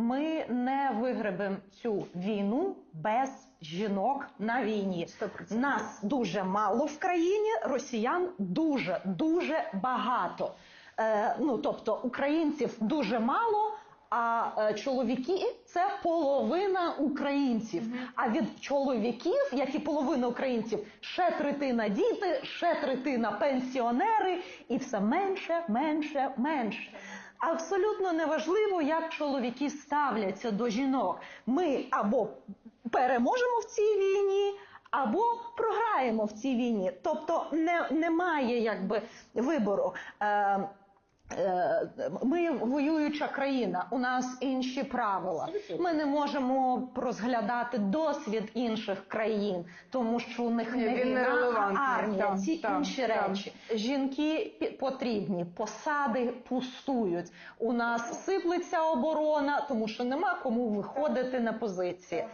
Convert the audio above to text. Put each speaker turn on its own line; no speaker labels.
ми не вигребемо цю війну без жінок на війні.
100%.
Нас дуже мало в країні, росіян дуже дуже багато. Е, ну тобто українців дуже мало. А е, чоловіки це половина українців. А від чоловіків, як і половина українців, ще третина діти, ще третина пенсіонери, і все менше, менше, менше. Абсолютно неважливо, як чоловіки ставляться до жінок. Ми або переможемо в цій війні, або програємо в цій війні. Тобто не, немає якби вибору. Е, Е, Ми воююча країна, у нас інші правила. Ми не можемо розглядати досвід інших країн, тому що у них не війна.
Так,
Ці
так,
інші
так.
речі. Жінки потрібні, посади пустують. У нас сиплеться оборона, тому що нема кому виходити на позиції.